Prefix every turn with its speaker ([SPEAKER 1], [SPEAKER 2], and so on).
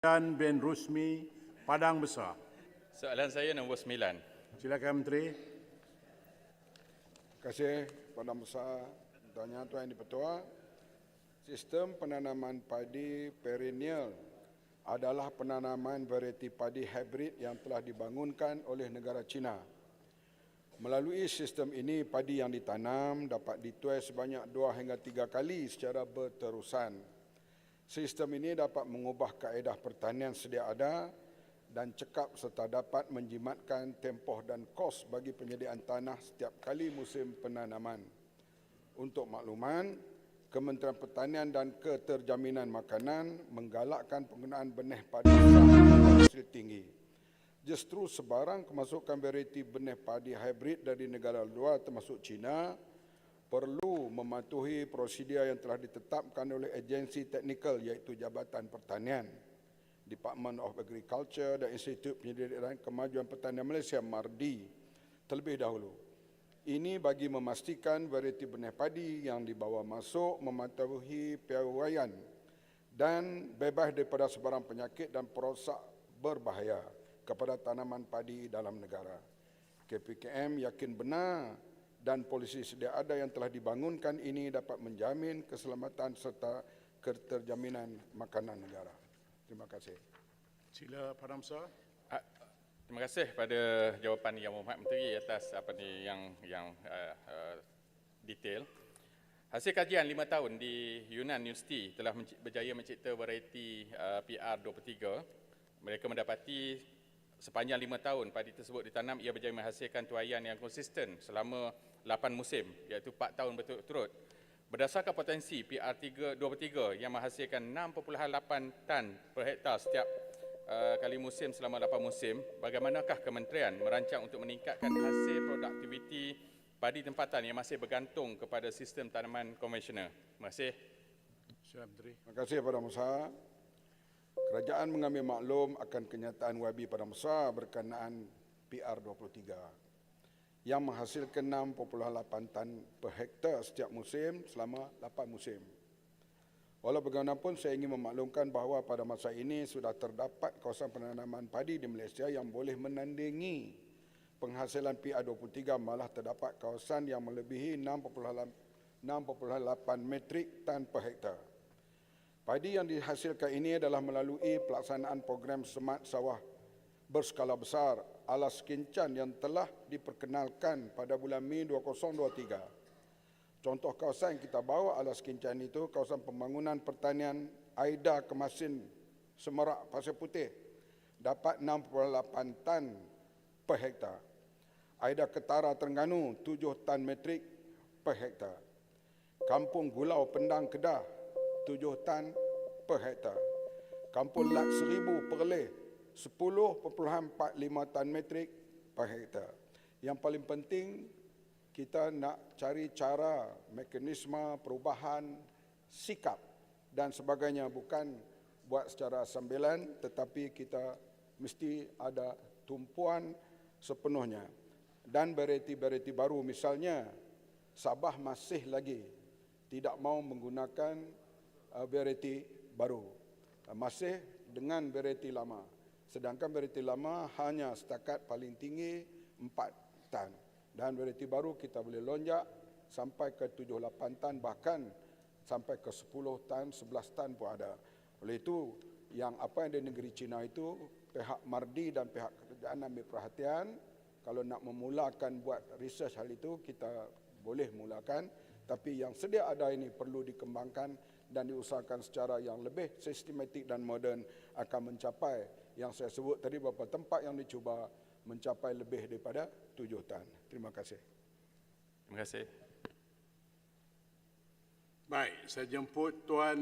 [SPEAKER 1] Dan bin Rusmi, Padang Besar.
[SPEAKER 2] Soalan saya nombor sembilan.
[SPEAKER 1] Silakan Menteri.
[SPEAKER 3] Terima kasih Padang Besar. Tanya Tuan Yang Dipertua. Sistem penanaman padi perennial adalah penanaman varieti padi hybrid yang telah dibangunkan oleh negara China. Melalui sistem ini, padi yang ditanam dapat dituai sebanyak dua hingga tiga kali secara berterusan. Sistem ini dapat mengubah kaedah pertanian sedia ada dan cekap serta dapat menjimatkan tempoh dan kos bagi penyediaan tanah setiap kali musim penanaman. Untuk makluman, Kementerian Pertanian dan Keterjaminan Makanan menggalakkan penggunaan benih padi hasil tinggi. Justru sebarang kemasukan varieti benih padi hybrid dari negara luar termasuk China perlu mematuhi prosedur yang telah ditetapkan oleh agensi teknikal iaitu Jabatan Pertanian, Department of Agriculture dan Institut Penyelidikan Kemajuan Pertanian Malaysia MARDI terlebih dahulu. Ini bagi memastikan varieti benih padi yang dibawa masuk mematuhi piawaian dan bebas daripada sebarang penyakit dan perosak berbahaya kepada tanaman padi dalam negara. KPKM yakin benar dan polisi sedia ada yang telah dibangunkan ini dapat menjamin keselamatan serta keterjaminan makanan negara. Terima kasih.
[SPEAKER 1] Sila.
[SPEAKER 2] Ah, Terima kasih pada jawapan Yang Berhormat Menteri atas apa ni yang yang uh, uh, detail. Hasil kajian lima tahun di Yunnan University telah berjaya mencipta varieti uh, PR23. Mereka mendapati sepanjang lima tahun padi tersebut ditanam ia berjaya menghasilkan tuaian yang konsisten selama 8 musim iaitu 4 tahun berturut-turut. Berdasarkan potensi PR23 yang menghasilkan 6.8 tan per hektar setiap uh, kali musim selama 8 musim, bagaimanakah kementerian merancang untuk meningkatkan hasil produktiviti padi tempatan yang masih bergantung kepada sistem tanaman konvensional? Terima kasih.
[SPEAKER 3] Terima kasih Padang Besar. Kerajaan mengambil maklum akan kenyataan YB Padang Besar berkenaan PR23 yang menghasilkan 6.8 tan per hektar setiap musim selama 8 musim. Walau bagaimanapun saya ingin memaklumkan bahawa pada masa ini sudah terdapat kawasan penanaman padi di Malaysia yang boleh menandingi penghasilan PR23 malah terdapat kawasan yang melebihi 6.8 metrik tan per hektar. Padi yang dihasilkan ini adalah melalui pelaksanaan program Semat Sawah berskala besar alas kincan yang telah diperkenalkan pada bulan Mei 2023. Contoh kawasan yang kita bawa alas kincan itu kawasan pembangunan pertanian Aida Kemasin Semerak Pasir Putih dapat 6.8 tan per hektar. Aida Ketara Terengganu 7 tan metrik per hektar. Kampung Gulau Pendang Kedah 7 tan per hektar. Kampung Lat Seribu Perleh 10.45 tan metrik per hektar. Yang paling penting kita nak cari cara, mekanisme perubahan sikap dan sebagainya bukan buat secara sambilan tetapi kita mesti ada tumpuan sepenuhnya. Dan varieti-varieti baru misalnya Sabah masih lagi tidak mau menggunakan uh, varieti baru. Uh, masih dengan varieti lama. Sedangkan varieti lama hanya setakat paling tinggi 4 tan. Dan varieti baru kita boleh lonjak sampai ke 7-8 tan bahkan sampai ke 10 tan, 11 tan pun ada. Oleh itu yang apa yang di negeri China itu pihak Mardi dan pihak kerajaan ambil perhatian kalau nak memulakan buat research hal itu kita boleh mulakan tapi yang sedia ada ini perlu dikembangkan dan diusahakan secara yang lebih sistematik dan moden akan mencapai yang saya sebut tadi beberapa tempat yang dicuba mencapai lebih daripada tujuh tan. Terima kasih.
[SPEAKER 2] Terima kasih.
[SPEAKER 1] Baik, saya jemput Tuan